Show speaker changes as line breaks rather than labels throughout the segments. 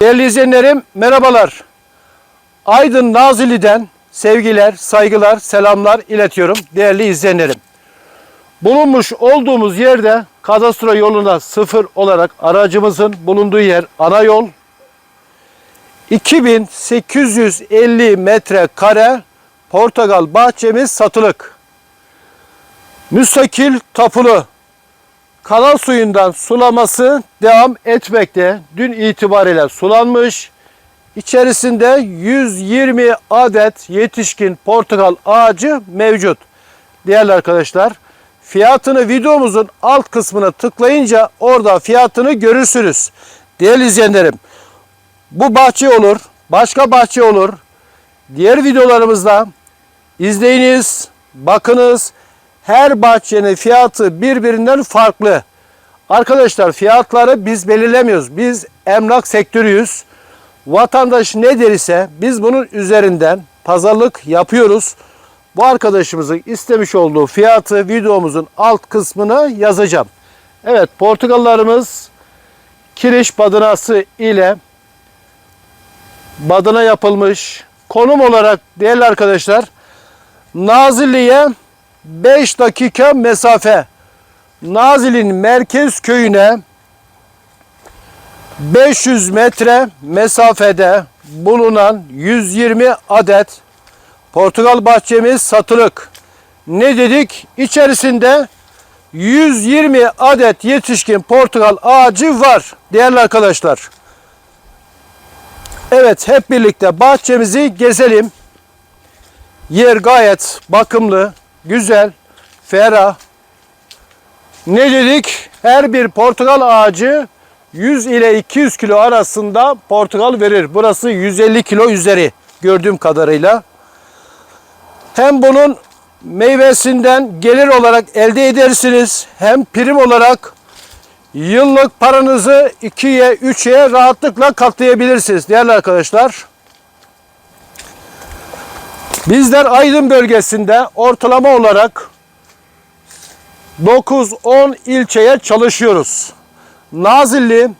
Değerli izleyenlerim merhabalar. Aydın Nazilli'den sevgiler, saygılar, selamlar iletiyorum değerli izleyenlerim. Bulunmuş olduğumuz yerde kadastro yoluna sıfır olarak aracımızın bulunduğu yer ana yol. 2850 metrekare Portakal bahçemiz satılık. Müstakil tapulu kanal suyundan sulaması devam etmekte. Dün itibariyle sulanmış. İçerisinde 120 adet yetişkin portakal ağacı mevcut. Değerli arkadaşlar, fiyatını videomuzun alt kısmına tıklayınca orada fiyatını görürsünüz. Değerli izleyenlerim, bu bahçe olur, başka bahçe olur. Diğer videolarımızda izleyiniz, bakınız. Her bahçenin fiyatı birbirinden farklı. Arkadaşlar fiyatları biz belirlemiyoruz. Biz emlak sektörüyüz. Vatandaş ne derse biz bunun üzerinden pazarlık yapıyoruz. Bu arkadaşımızın istemiş olduğu fiyatı videomuzun alt kısmına yazacağım. Evet portakallarımız kiriş badınası ile badına yapılmış. Konum olarak değerli arkadaşlar Nazilli'ye 5 dakika mesafe. Nazilli'nin merkez köyüne 500 metre mesafede bulunan 120 adet Portakal bahçemiz satılık. Ne dedik? İçerisinde 120 adet yetişkin portakal ağacı var değerli arkadaşlar. Evet hep birlikte bahçemizi gezelim. Yer gayet bakımlı, güzel, ferah. Ne dedik? Her bir portakal ağacı 100 ile 200 kilo arasında portakal verir. Burası 150 kilo üzeri gördüğüm kadarıyla. Hem bunun meyvesinden gelir olarak elde edersiniz. Hem prim olarak yıllık paranızı 2'ye 3'e rahatlıkla katlayabilirsiniz değerli arkadaşlar. Bizler Aydın bölgesinde ortalama olarak 9-10 ilçeye çalışıyoruz. Nazilli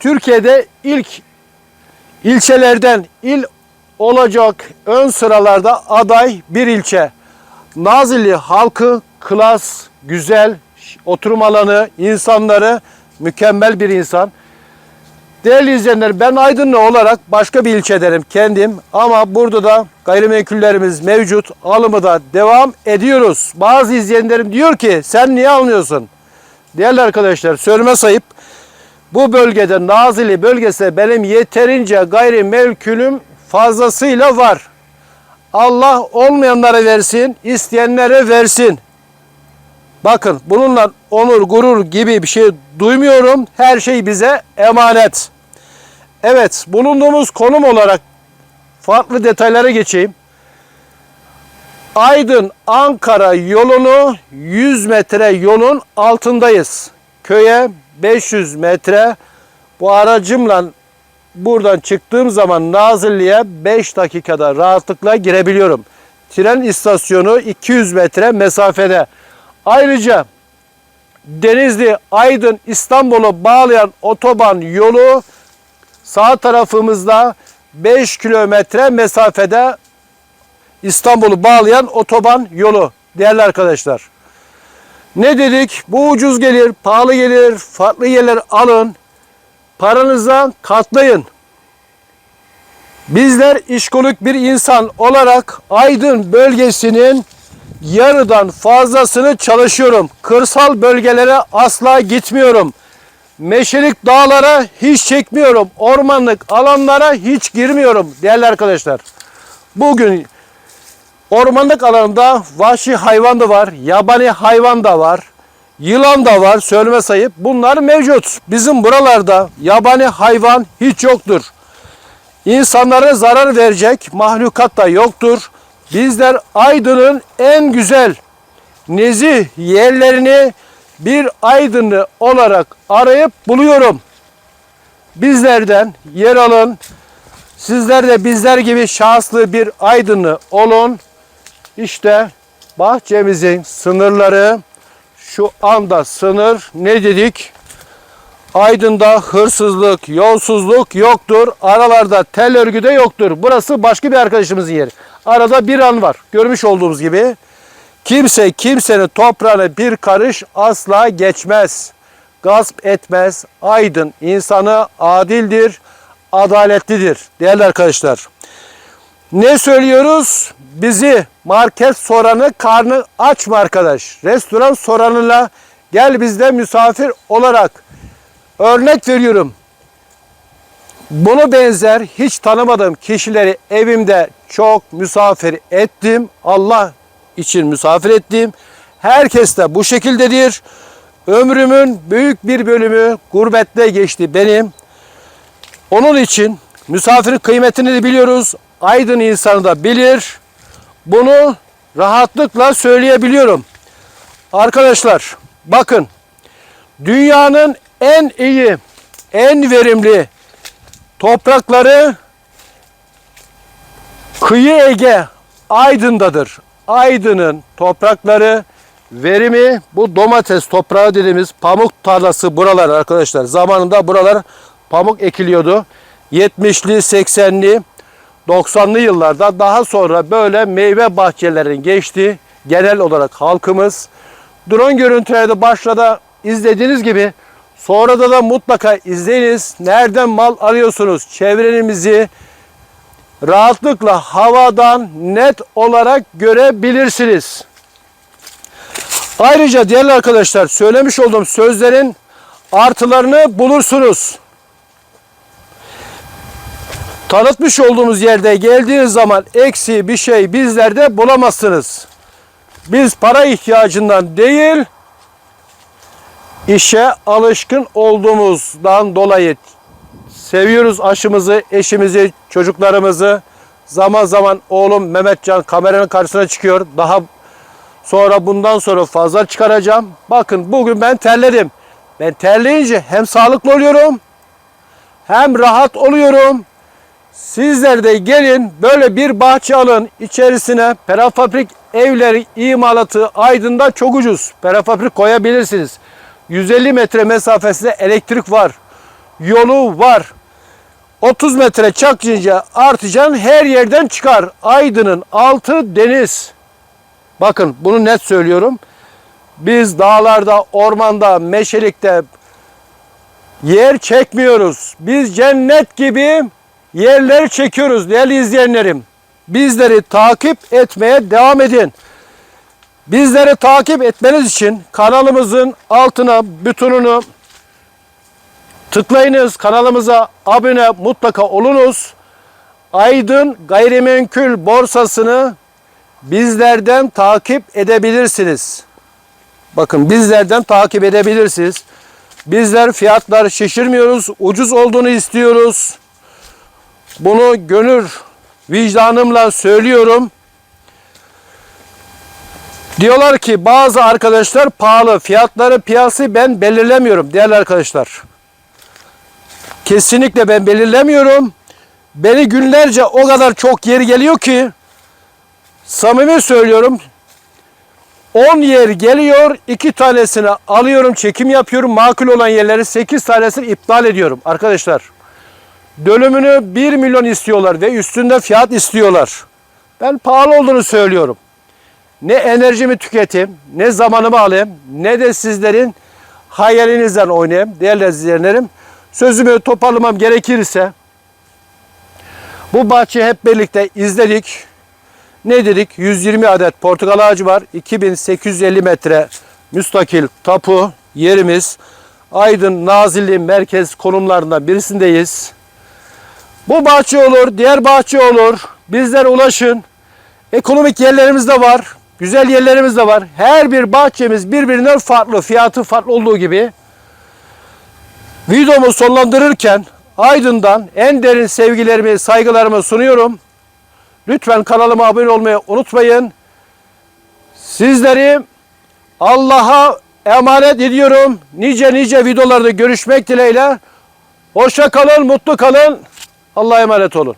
Türkiye'de ilk ilçelerden il olacak ön sıralarda aday bir ilçe. Nazilli halkı klas, güzel, oturum alanı, insanları mükemmel bir insan. Değerli izleyenler ben Aydınlı olarak başka bir ilçe kendim ama burada da gayrimenkullerimiz mevcut. Alımı da devam ediyoruz. Bazı izleyenlerim diyor ki sen niye almıyorsun? Değerli arkadaşlar söyleme sayıp bu bölgede Nazilli bölgesinde benim yeterince gayrimenkulüm fazlasıyla var. Allah olmayanlara versin, isteyenlere versin. Bakın bununla onur, gurur gibi bir şey duymuyorum. Her şey bize emanet. Evet, bulunduğumuz konum olarak farklı detaylara geçeyim. Aydın Ankara yolunu 100 metre yolun altındayız. Köye 500 metre bu aracımla buradan çıktığım zaman Nazilli'ye 5 dakikada rahatlıkla girebiliyorum. Tren istasyonu 200 metre mesafede. Ayrıca Denizli, Aydın, İstanbul'u bağlayan otoban yolu sağ tarafımızda 5 kilometre mesafede İstanbul'u bağlayan otoban yolu değerli arkadaşlar. Ne dedik? Bu ucuz gelir, pahalı gelir, farklı yerler alın. Paranıza katlayın. Bizler işkolik bir insan olarak Aydın bölgesinin yarıdan fazlasını çalışıyorum. Kırsal bölgelere asla gitmiyorum. Meşelik dağlara hiç çekmiyorum. Ormanlık alanlara hiç girmiyorum değerli arkadaşlar. Bugün ormanlık alanında vahşi hayvan da var, yabani hayvan da var, yılan da var söyleme sayıp. Bunlar mevcut. Bizim buralarda yabani hayvan hiç yoktur. İnsanlara zarar verecek mahlukat da yoktur. Bizler Aydın'ın en güzel nezih yerlerini bir Aydınlı olarak arayıp buluyorum. Bizlerden yer alın. Sizler de bizler gibi şanslı bir Aydınlı olun. İşte bahçemizin sınırları şu anda sınır ne dedik? Aydın'da hırsızlık, yolsuzluk yoktur. Aralarda tel örgü de yoktur. Burası başka bir arkadaşımızın yeri. Arada bir an var. Görmüş olduğumuz gibi. Kimse kimsenin toprağına bir karış asla geçmez. Gasp etmez. Aydın insanı adildir, adaletlidir. Değerli arkadaşlar. Ne söylüyoruz? Bizi market soranı karnı aç mı arkadaş? Restoran soranıyla gel bizde misafir olarak. Örnek veriyorum. Bunu benzer hiç tanımadığım kişileri evimde çok misafir ettim. Allah için misafir ettim. Herkes de bu şekildedir. Ömrümün büyük bir bölümü gurbette geçti benim. Onun için misafirin kıymetini de biliyoruz. Aydın insanı da bilir. Bunu rahatlıkla söyleyebiliyorum. Arkadaşlar bakın dünyanın en iyi, en verimli toprakları kıyı Ege Aydın'dadır. Aydın'ın toprakları verimi bu domates toprağı dediğimiz pamuk tarlası buralar arkadaşlar. Zamanında buralar pamuk ekiliyordu. 70'li, 80'li, 90'lı yıllarda daha sonra böyle meyve bahçelerin geçti. Genel olarak halkımız drone görüntülerde başlarda izlediğiniz gibi sonra da mutlaka izleyiniz. Nereden mal alıyorsunuz? Çevrenizi rahatlıkla havadan net olarak görebilirsiniz. Ayrıca değerli arkadaşlar söylemiş olduğum sözlerin artılarını bulursunuz. Tanıtmış olduğumuz yerde geldiğiniz zaman eksi bir şey bizlerde bulamazsınız. Biz para ihtiyacından değil, işe alışkın olduğumuzdan dolayı seviyoruz aşımızı, eşimizi, çocuklarımızı. Zaman zaman oğlum Mehmetcan kameranın karşısına çıkıyor. Daha sonra bundan sonra fazla çıkaracağım. Bakın bugün ben terledim. Ben terleyince hem sağlıklı oluyorum hem rahat oluyorum. Sizler de gelin böyle bir bahçe alın. İçerisine perafabrik evleri imalatı Aydın'da çok ucuz. Perafabrik koyabilirsiniz. 150 metre mesafesinde elektrik var. Yolu var. 30 metre çakınca artacaksın her yerden çıkar. Aydın'ın altı deniz. Bakın bunu net söylüyorum. Biz dağlarda, ormanda, meşelikte yer çekmiyoruz. Biz cennet gibi yerleri çekiyoruz değerli izleyenlerim. Bizleri takip etmeye devam edin. Bizleri takip etmeniz için kanalımızın altına butonunu tıklayınız. Kanalımıza abone mutlaka olunuz. Aydın Gayrimenkul Borsası'nı bizlerden takip edebilirsiniz. Bakın bizlerden takip edebilirsiniz. Bizler fiyatlar şişirmiyoruz. Ucuz olduğunu istiyoruz. Bunu gönül vicdanımla söylüyorum. Diyorlar ki bazı arkadaşlar pahalı. Fiyatları piyası ben belirlemiyorum değerli arkadaşlar. Kesinlikle ben belirlemiyorum. Beni günlerce o kadar çok yer geliyor ki samimi söylüyorum 10 yer geliyor, 2 tanesini alıyorum, çekim yapıyorum. Makul olan yerleri 8 tanesini iptal ediyorum arkadaşlar. Dönümünü 1 milyon istiyorlar ve üstünde fiyat istiyorlar. Ben pahalı olduğunu söylüyorum. Ne enerjimi tüketeyim, ne zamanımı alayım, ne de sizlerin hayalinizden oynayayım değerli izleyenlerim. Sözümü toparlamam gerekirse bu bahçeyi hep birlikte izledik. Ne dedik? 120 adet portakal ağacı var. 2850 metre müstakil tapu yerimiz. Aydın Nazilli merkez konumlarından birisindeyiz. Bu bahçe olur, diğer bahçe olur. Bizlere ulaşın. Ekonomik yerlerimiz de var. Güzel yerlerimiz de var. Her bir bahçemiz birbirinden farklı. Fiyatı farklı olduğu gibi. Videomu sonlandırırken Aydın'dan en derin sevgilerimi, saygılarımı sunuyorum. Lütfen kanalıma abone olmayı unutmayın. Sizleri Allah'a emanet ediyorum. Nice nice videolarda görüşmek dileğiyle. Hoşça kalın, mutlu kalın. Allah'a emanet olun.